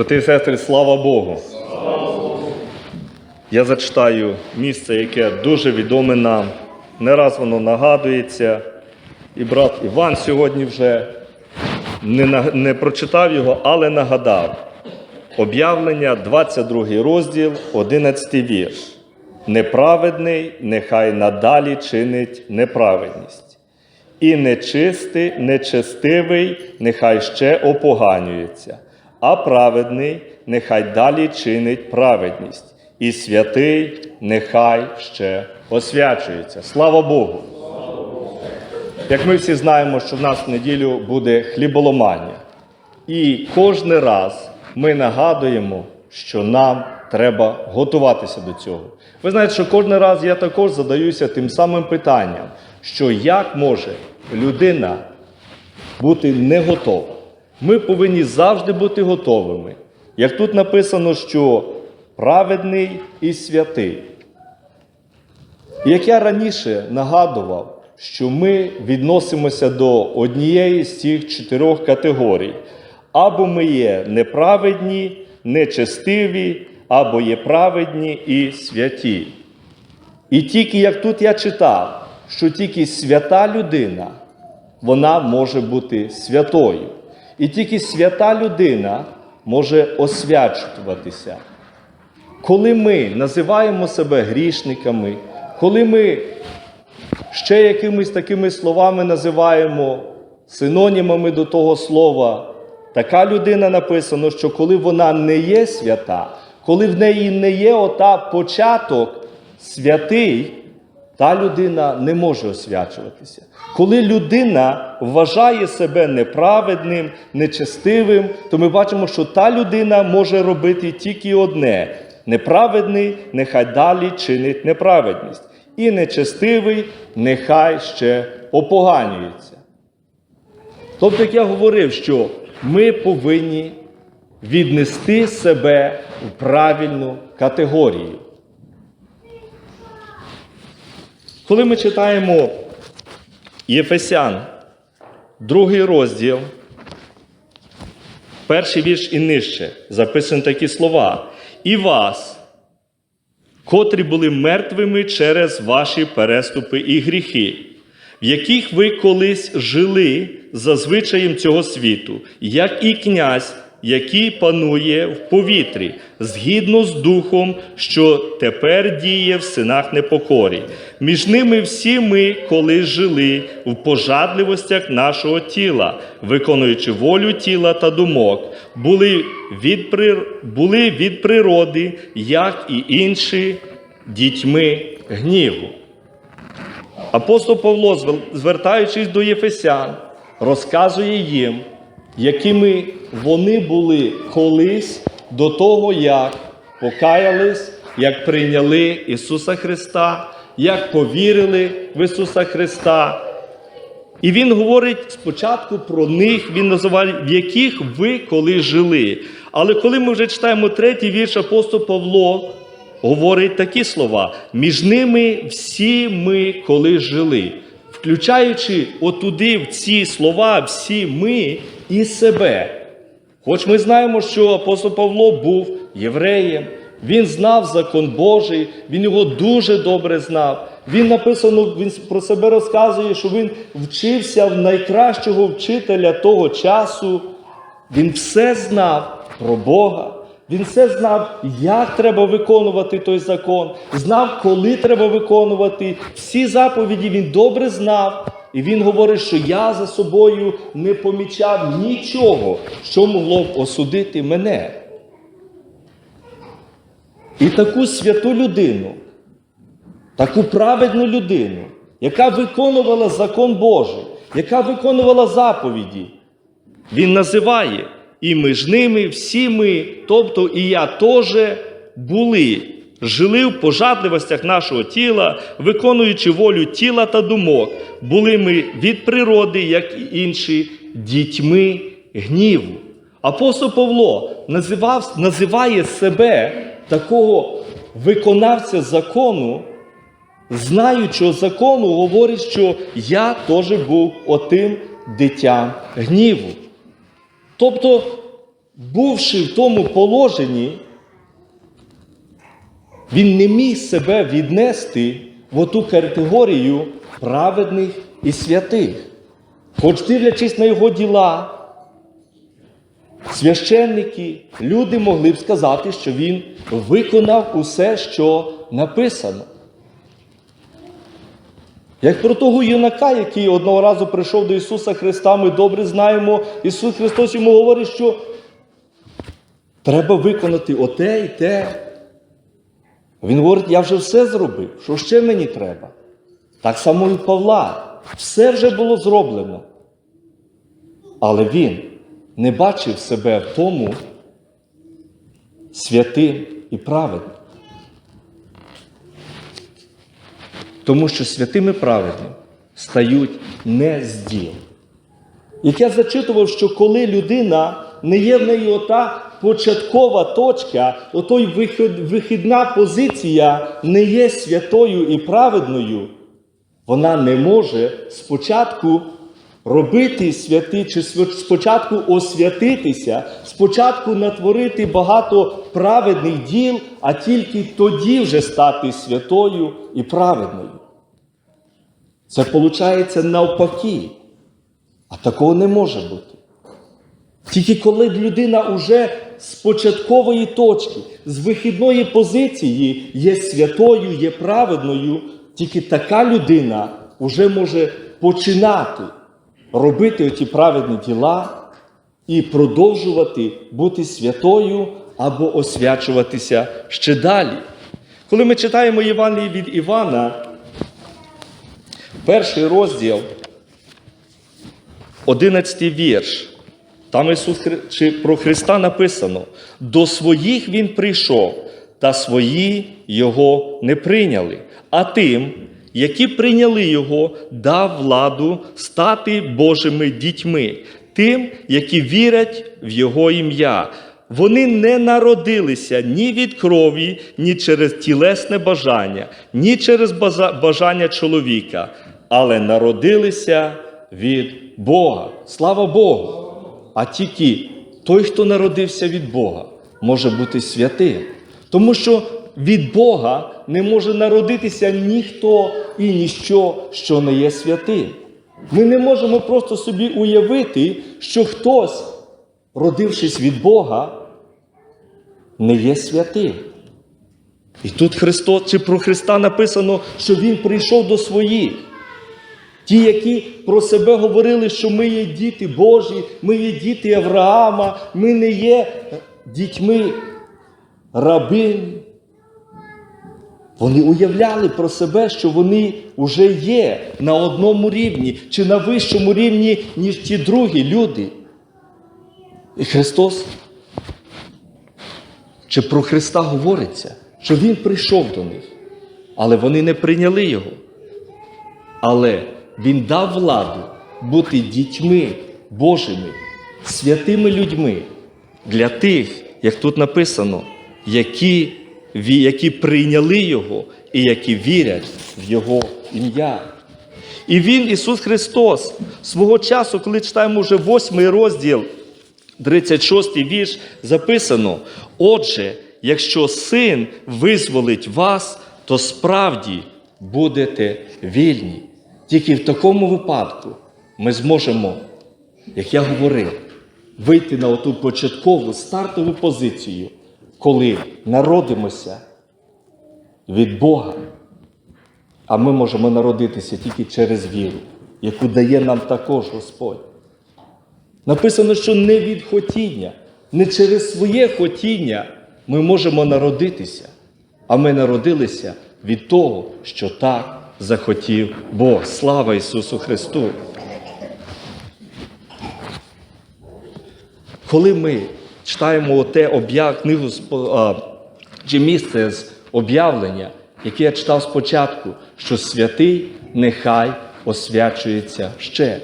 Брати і сестри, слава Богу! Я зачитаю місце, яке дуже відоме нам. Не раз воно нагадується. І брат Іван сьогодні вже не, не прочитав його, але нагадав. Об'явлення, 22 розділ, 11 вірш. Неправедний нехай надалі чинить неправедність. І нечистий, нечестивий нехай ще опоганюється, а праведний нехай далі чинить праведність, і святий нехай ще освячується. Слава Богу! Як ми всі знаємо, що в нас в неділю буде хліболомання. І кожен раз ми нагадуємо, що нам треба готуватися до цього. Ви знаєте, що кожен раз я також задаюся тим самим питанням, що як може людина бути не готова? Ми повинні завжди бути готовими. Як тут написано, що праведний і святий. Як я раніше нагадував, що ми відносимося до однієї з цих чотирьох категорій. Або ми є неправедні, нечестиві, або є праведні і святі. І тільки як тут я читав, що тільки свята людина, вона може бути святою. І тільки свята людина може освячуватися. Коли ми називаємо себе грішниками, коли ми ще якимись такими словами називаємо синонімами до того слова, така людина написано, що коли вона не є свята, коли в неї не є ота початок святий, та людина не може освячуватися. Коли людина вважає себе неправедним, нечестивим, то ми бачимо, що та людина може робити тільки одне: неправедний, нехай далі чинить неправедність, і нечестивий, нехай ще опоганюється. Тобто, як я говорив, що ми повинні віднести себе в правильну категорію. Коли ми читаємо Єфесян, другий розділ, перший вірш і нижче, записані такі слова. І вас, котрі були мертвими через ваші переступи і гріхи, в яких ви колись жили за звичаєм цього світу, як і князь, який панує в повітрі, згідно з духом, що тепер діє в синах непокорі. Між ними всі ми колись жили в пожадливостях нашого тіла, виконуючи волю тіла та думок, були від, прир... були від природи, як і інші дітьми гніву. Апостол Павло, звертаючись до Єфесян, розказує їм, якими вони були колись до того, як покаялись, як прийняли Ісуса Христа, як повірили в Ісуса Христа. І Він говорить спочатку про них, Він називає, в яких ви коли жили. Але коли ми вже читаємо третій вірш апостол Павло, говорить такі слова: між ними всі ми коли жили, включаючи отуди в ці слова, всі ми і себе. Хоч ми знаємо, що апостол Павло був євреєм, він знав закон Божий, він його дуже добре знав. Він написано, він про себе розказує, що він вчився в найкращого вчителя того часу. Він все знав про Бога. Він все знав, як треба виконувати той закон, знав, коли треба виконувати. Всі заповіді він добре знав. І він говорить, що я за собою не помічав нічого, що могло б осудити мене. І таку святу людину, таку праведну людину, яка виконувала закон Божий, яка виконувала заповіді, він називає, і між ними всі ми, тобто і я теж були, жили в пожадливостях нашого тіла, виконуючи волю тіла та думок, були ми від природи, як і інші, дітьми гніву. Апостол Павло називав, називає себе такого виконавця закону, знаючого закону, говорить, що я теж був отим дитям гніву. Тобто бувши в тому положенні, він не міг себе віднести в оту категорію праведних і святих. Хоч дивлячись на його діла, священники, люди могли б сказати, що він виконав усе, що написано. Як про того юнака, який одного разу прийшов до Ісуса Христа, ми добре знаємо, Ісус Христос йому говорить, що треба виконати оте і те. Він говорить, я вже все зробив, що ще мені треба? Так само і Павла. Все вже було зроблено. Але він не бачив себе в тому святим і праведним. Тому що святим і праведним стають не з діл. Як я зачитував, що коли людина не є в неї ота початкова точка, отой вихід, вихідна позиція не є святою і праведною, вона не може спочатку робити святи, чи спочатку освятитися, спочатку натворити багато праведних діл, а тільки тоді вже стати святою і праведною. Це виходить навпаки. А такого не може бути. Тільки коли людина уже з початкової точки, з вихідної позиції є святою, є праведною, тільки така людина вже може починати робити оті праведні діла і продовжувати бути святою або освячуватися ще далі. Коли ми читаємо Євангеліє від Івана, перший розділ, 11 вірш. Там Ісус чи про Христа написано: до своїх Він прийшов, та свої Його не прийняли. А тим, які прийняли Його, дав владу стати Божими дітьми, тим, які вірять в Його ім'я. Вони не народилися ні від крові, ні через тілесне бажання, ні через бажання чоловіка, але народилися від Бога. Слава Богу! А тільки той, хто народився від Бога, може бути святим. Тому що від Бога не може народитися ніхто і ніщо, що не є святим. Ми не можемо просто собі уявити, що хтось, родившись від Бога, не є святим. І тут Христос, чи про Христа написано, що Він прийшов до своїх. Ті, які про себе говорили, що ми є діти Божі, ми є діти Авраама, ми не є дітьми рабинь. Вони уявляли про себе, що вони вже є на одному рівні чи на вищому рівні, ніж ті другі люди. І Христос, чи про Христа говориться, що Він прийшов до них, але вони не прийняли Його. Але Він дав владу бути дітьми Божими, святими людьми для тих, як тут написано, які, які прийняли Його і які вірять в Його ім'я. І Він, Ісус Христос, свого часу, коли читаємо вже восьмий розділ, 36 вірш, записано: Отже, якщо син визволить вас, то справді будете вільні. Тільки в такому випадку ми зможемо, як я говорив, вийти на оту початкову стартову позицію, коли народимося від Бога. А ми можемо народитися тільки через віру, яку дає нам також Господь. Написано, що не від хотіння, не через своє хотіння ми можемо народитися, а ми народилися від того, що так захотів Бог. Слава Ісусу Христу! Коли ми читаємо оте об'яв, книгу а, чи місце з об'явлення, яке я читав спочатку, що святий нехай освячується ще.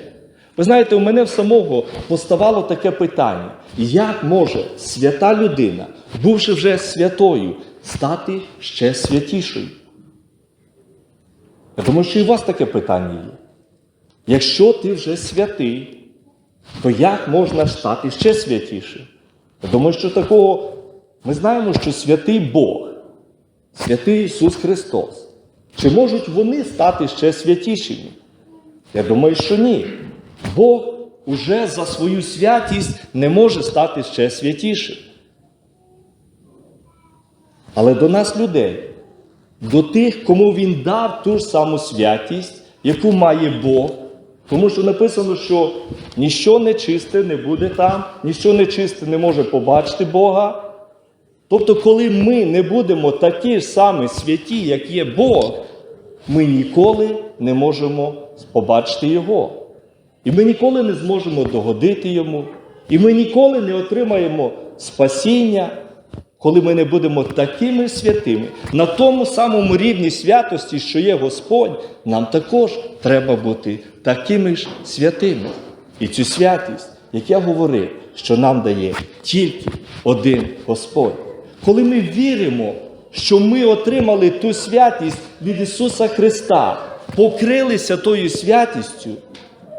Ви знаєте, у мене в самого поставало таке питання: як може свята людина, бувши вже святою, стати ще святішою? Я думаю, що і у вас таке питання є. Якщо ти вже святий, то як можна стати ще святішим? Я думаю, що такого ми знаємо, що святий Бог, святий Ісус Христос. Чи можуть вони стати ще святішими? Я думаю, що ні. Бог уже за свою святість не може стати ще святішим. Але до нас, людей, до тих, кому Він дав ту ж саму святість, яку має Бог, тому що написано, що ніщо нечисте не буде там, ніщо нечисте не може побачити Бога. Тобто, коли ми не будемо такі ж самі святі, як є Бог, ми ніколи не можемо побачити Його. І ми ніколи не зможемо догодити Йому. І ми ніколи не отримаємо спасіння, коли ми не будемо такими святими. На тому самому рівні святості, що є Господь, нам також треба бути такими ж святими. І цю святість, як я говорив, що нам дає тільки один Господь. Коли ми віримо, що ми отримали ту святість від Ісуса Христа, покрилися тою святістю,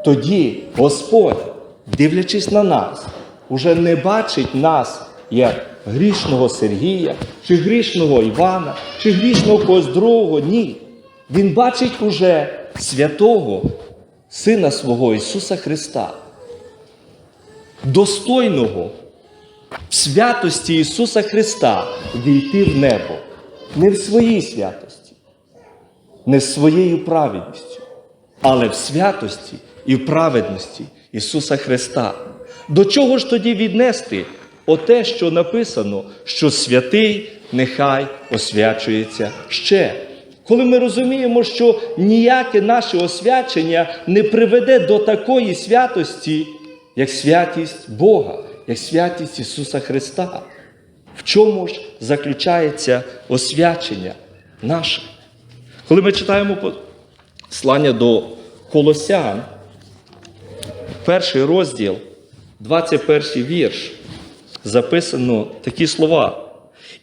тоді Господь, дивлячись на нас, уже не бачить нас як грішного Сергія, чи грішного Івана, чи грішного когось другого. Ні. Він бачить уже святого Сина свого Ісуса Христа, достойного в святості Ісуса Христа війти в небо, не в своїй святості, не своєю праведністю, але в святості і в праведності Ісуса Христа. До чого ж тоді віднести оте, що написано, що святий нехай освячується ще? Коли ми розуміємо, що ніяке наше освячення не приведе до такої святості, як святість Бога, як святість Ісуса Христа. В чому ж заключається освячення наше? Коли ми читаємо послання до Колосян, перший розділ, 21 вірш, записано такі слова.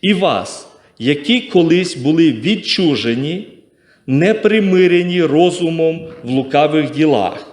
І вас, які колись були відчужені, не примирені розумом в лукавих ділах.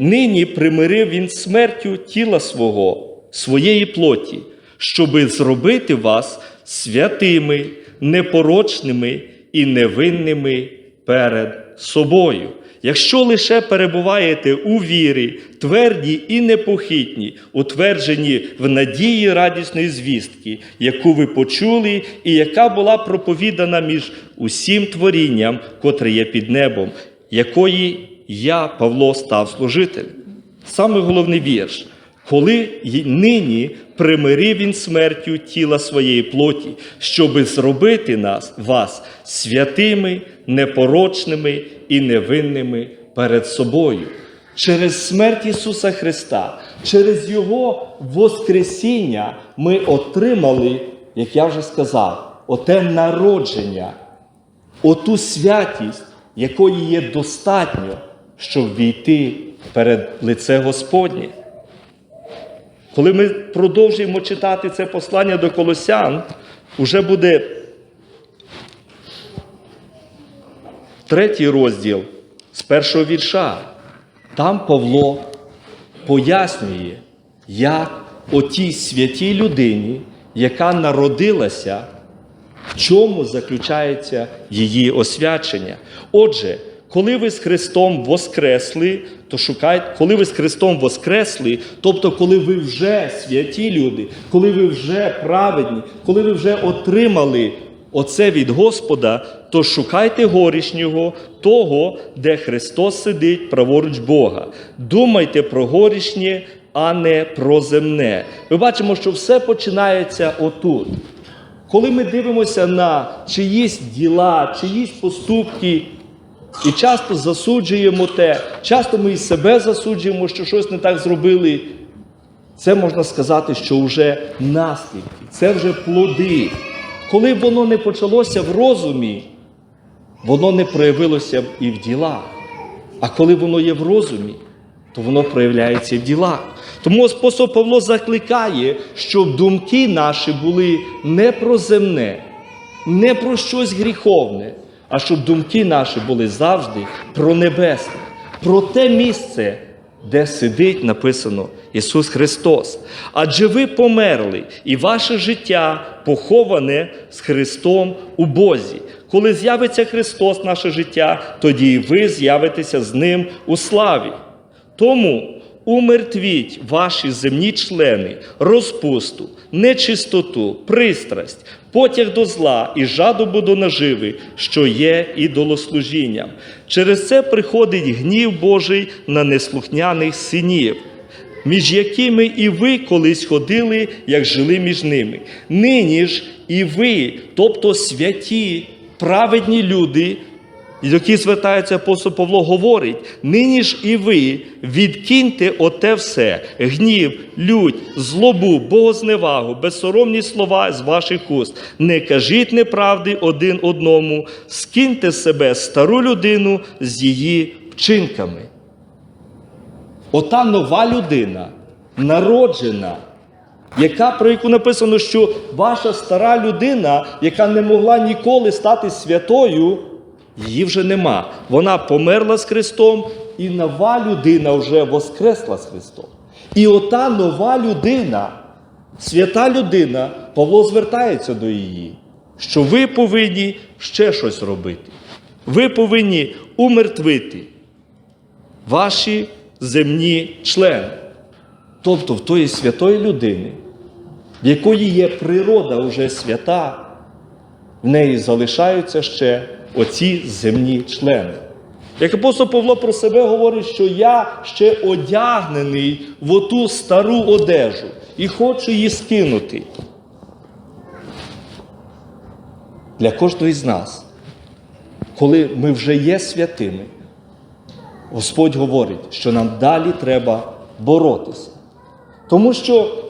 Нині примирив він смертю тіла свого, своєї плоті, щоби зробити вас святими, непорочними і невинними перед собою. Якщо лише перебуваєте у вірі, тверді і непохитні, утверджені в надії радісної звістки, яку ви почули, і яка була проповідана між усім творінням, котре є під небом, якої я, Павло, став служителем. Саме головний вірш. Коли нині примирив він смертю тіла своєї плоті, щоби зробити нас, вас святими, непорочними і невинними перед собою. Через смерть Ісуса Христа, через Його Воскресіння ми отримали, як я вже сказав, оте народження, оту святість, якої є достатньо, щоб війти перед лице Господнє. Коли ми продовжуємо читати це послання до Колосян, уже буде третій розділ з першого вірша. Там Павло пояснює, як отій святій людині, яка народилася, в чому заключається її освячення. Отже, коли ви з Христом воскресли, то шукайте, коли ви з Христом воскресли, тобто, коли ви вже святі люди, коли ви вже праведні, коли ви вже отримали оце від Господа, то шукайте горішнього, того, де Христос сидить праворуч Бога. Думайте про горішнє, а не про земне. Ми бачимо, що все починається отут. Коли ми дивимося на чиїсь діла, чиїсь поступки, і часто засуджуємо те, часто ми і себе засуджуємо, що щось не так зробили. Це можна сказати, що вже наслідки, це вже плоди. Коли воно не почалося в розумі, воно не проявилося і в ділах. А коли воно є в розумі, то воно проявляється в ділах. Тому апостол Павло закликає, щоб думки наші були не про земне, не про щось гріховне, а щоб думки наші були завжди про небесне, про те місце, де сидить написано Ісус Христос. Адже ви померли, і ваше життя поховане з Христом у Бозі. Коли з'явиться Христос, наше життя, тоді і ви з'явитеся з Ним у славі. Тому умертвіть ваші земні члени, розпусту, нечистоту, пристрасть, потяг до зла і жадобу до наживи, що є ідолослужінням. Через це приходить гнів Божий на неслухняних синів. Між якими і ви колись ходили, як жили між ними. Нині ж і ви, тобто святі, праведні люди, які звертаються апостол Павло, говорить: нині ж і ви відкиньте оте все, гнів, лють, злобу, богозневагу, безсоромні слова з ваших уст. Не кажіть неправди один одному, скиньте себе стару людину з її вчинками. Ота нова людина, народжена, яка, про яку написано, що ваша стара людина, яка не могла ніколи стати святою, її вже нема. Вона померла з Христом, і нова людина вже воскресла з Христом. І ота нова людина, свята людина, Павло звертається до її, що ви повинні ще щось робити. Ви повинні умертвити ваші земні члени. Тобто в тої святої людини, в якої є природа уже свята, в неї залишаються ще оці земні члени. Як апостол Павло про себе говорить, що я ще одягнений в оту стару одежу і хочу її скинути. Для кожного з нас, коли ми вже є святими, Господь говорить, що нам далі треба боротися. Тому що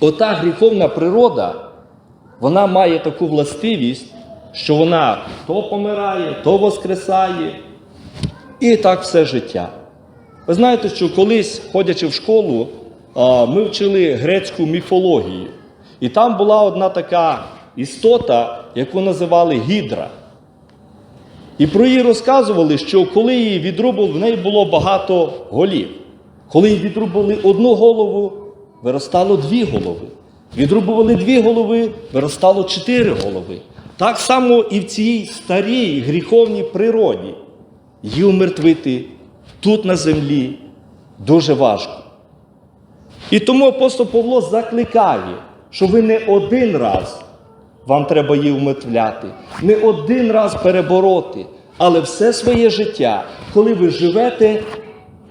ота гріховна природа, вона має таку властивість, що вона то помирає, то воскресає, і так все життя. Ви знаєте, що колись, ходячи в школу, ми вчили грецьку міфологію. І там була одна така істота, яку називали Гідра. І про її розказували, що коли її відрубали, в неї було багато голів. Коли їй відрубали одну голову, виростало дві голови. Відрубували дві голови, виростало чотири голови. Так само і в цій старій гріховній природі її умертвити тут на землі дуже важко. І тому апостол Павло закликає, що ви не один раз вам треба її умертвляти, не один раз перебороти, але все своє життя, коли ви живете,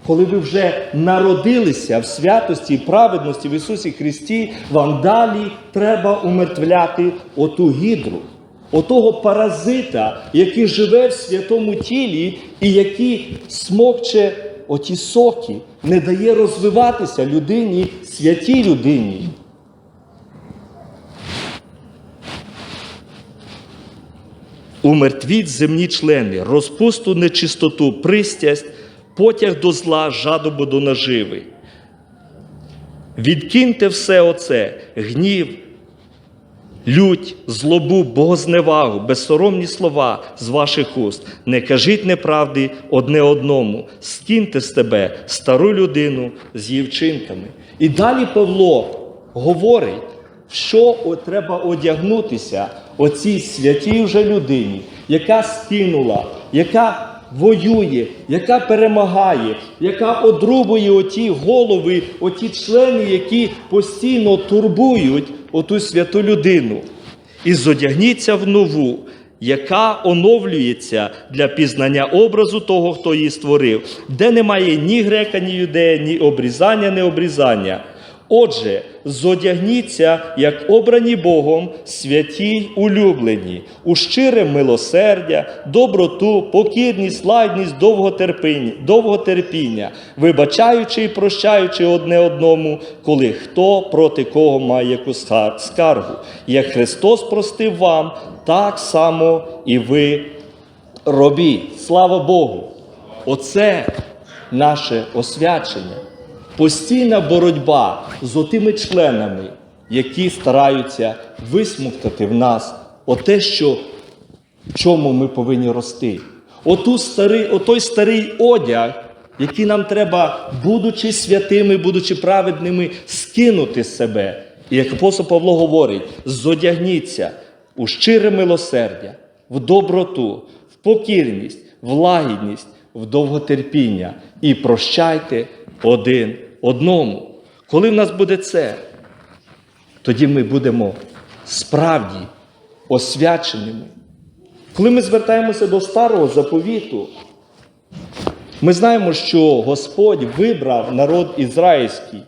коли ви вже народилися в святості і праведності в Ісусі Христі, вам далі треба умертвляти оту гідру, отого паразита, який живе в святому тілі і який смокче оті соки, не дає розвиватися людині, святій людині. Умертвіть земні члени, розпусту нечистоту, пристясть, потяг до зла, жадобу до наживи. Відкиньте все оце, гнів, лють, злобу, богозневагу, безсоромні слова з ваших уст. Не кажіть неправди одне одному, скиньте з тебе стару людину з її вчинками. І далі Павло говорить, що треба одягнутися оцій святій вже людині, яка скинула, яка воює, яка перемагає, яка одрубує оті голови, оті члени, які постійно турбують оту святу людину. І зодягніться в нову, яка оновлюється для пізнання образу того, хто її створив, де немає ні грека, ні юдея, ні обрізання, ні обрізання. Отже, зодягніться, як обрані Богом, святі й улюблені, у щире милосердя, доброту, покірність, ладність, довготерпіння, вибачаючи і прощаючи одне одному, коли хто проти кого має яку скаргу. Як Христос простив вам, так само і ви робіть. Слава Богу! Оце наше освячення. Постійна боротьба з отими членами, які стараються висмоктати в нас оте, що в чому ми повинні рости. Оту старий, отой старий одяг, які нам треба, будучи святими, будучи праведними, скинути з себе. І як апостол Павло говорить, зодягніться у щире милосердя, в доброту, в покірність, в лагідність, в довготерпіння і прощайте один одному. Коли в нас буде це, тоді ми будемо справді освяченими. Коли ми звертаємося до старого заповіту, ми знаємо, що Господь вибрав народ ізраїльський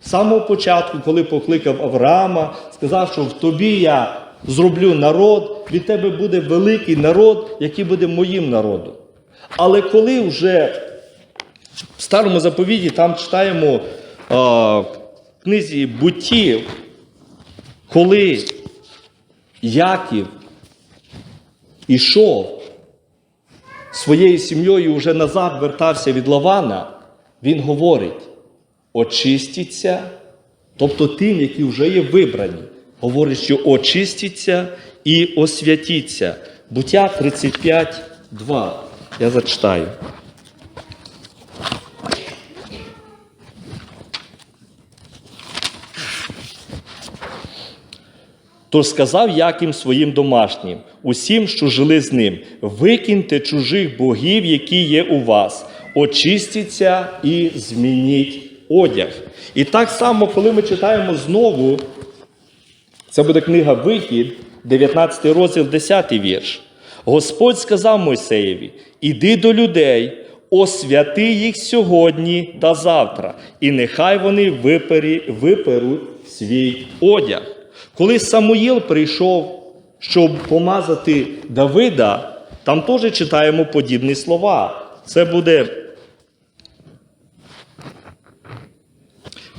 з самого початку, коли покликав Авраама, сказав, що в тобі я зроблю народ, від тебе буде великий народ, який буде моїм народом. Але коли вже в старому заповіті там читаємо а, в книзі буттів, коли Яків ішов своєю сім'єю вже назад вертався від Лавана, він говорить: очистіться, тобто тим, які вже є вибрані, говорить, що очистіться і освятіться. Буття 35, 2. Я зачитаю. Тож сказав Яким своїм домашнім, усім, що жили з ним, викиньте чужих богів, які є у вас, очистіться і змініть одяг. І так само, коли ми читаємо знову, це буде книга Вихід, 19 розділ, 10 вірш. Господь сказав Мойсеєві: Іди до людей, освяти їх сьогодні та завтра, і нехай вони виперуть свій одяг. Коли Самуїл прийшов, щоб помазати Давида, там теж читаємо подібні слова. Це буде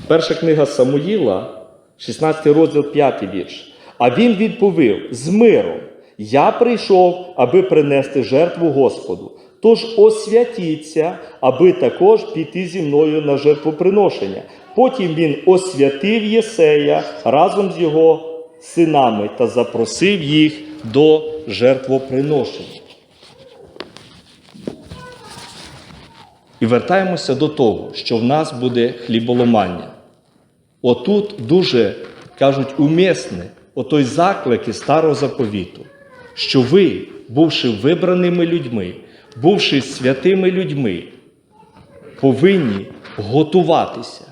перша книга Самуїла, 16 розділ 5 вірш. А він відповів: з миром. Я прийшов, аби принести жертву Господу. Тож освятіться, аби також піти зі мною на жертвоприношення. Потім він освятив Єсея разом з його синами та запросив їх до жертвоприношення. І вертаємося до того, що в нас буде хліболомання. Отут дуже кажуть умісне, отой заклик із старого заповіту, що ви, бувши вибраними людьми, бувши святими людьми, повинні готуватися.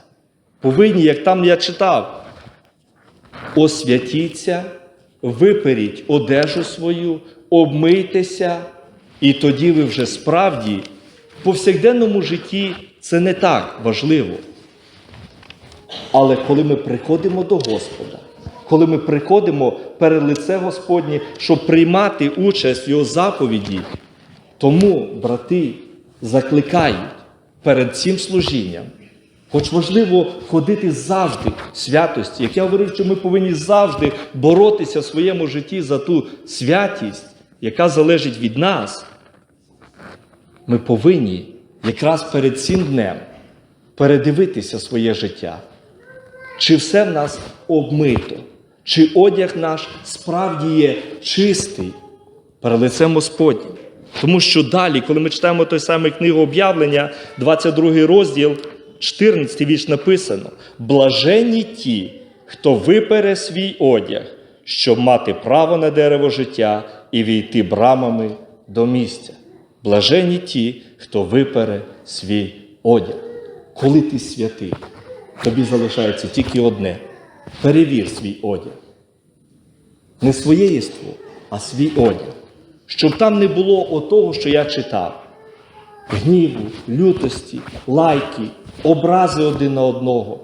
Повинні, як там я читав, освятіться, виперіть одежу свою, обмийтеся, і тоді ви вже справді в повсякденному житті це не так важливо. Але коли ми приходимо до Господа, коли ми приходимо перед лице Господнє, щоб приймати участь в Його заповіді, тому брати закликають перед цим служінням. Хоч важливо ходити завжди в святості, як я говорив, що ми повинні завжди боротися в своєму житті за ту святість, яка залежить від нас, ми повинні якраз перед цим днем передивитися своє життя. Чи все в нас обмито, чи одяг наш справді є чистий перед лицем Господнім. Тому що далі, коли ми читаємо той самий книгу об'явлення, 22 розділ, 14 вірш написано: блаженні ті, хто випере свій одяг, щоб мати право на дерево життя і війти брамами до місця. Блаженні ті, хто випере свій одяг. Коли ти святий, тобі залишається тільки одне: перевір свій одяг. Не своє єство, а свій одяг. Щоб там не було отого, що я читав: гніву, лютості, лайки, образи один на одного.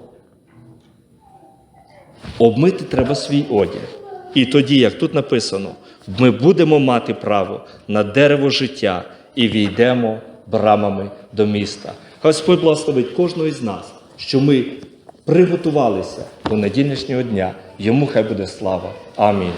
Обмити треба свій одяг. І тоді, як тут написано, ми будемо мати право на дерево життя і війдемо брамами до міста. Господь благословить кожного із нас, що ми приготувалися до недільнішнього дня. Йому хай буде слава. Амінь.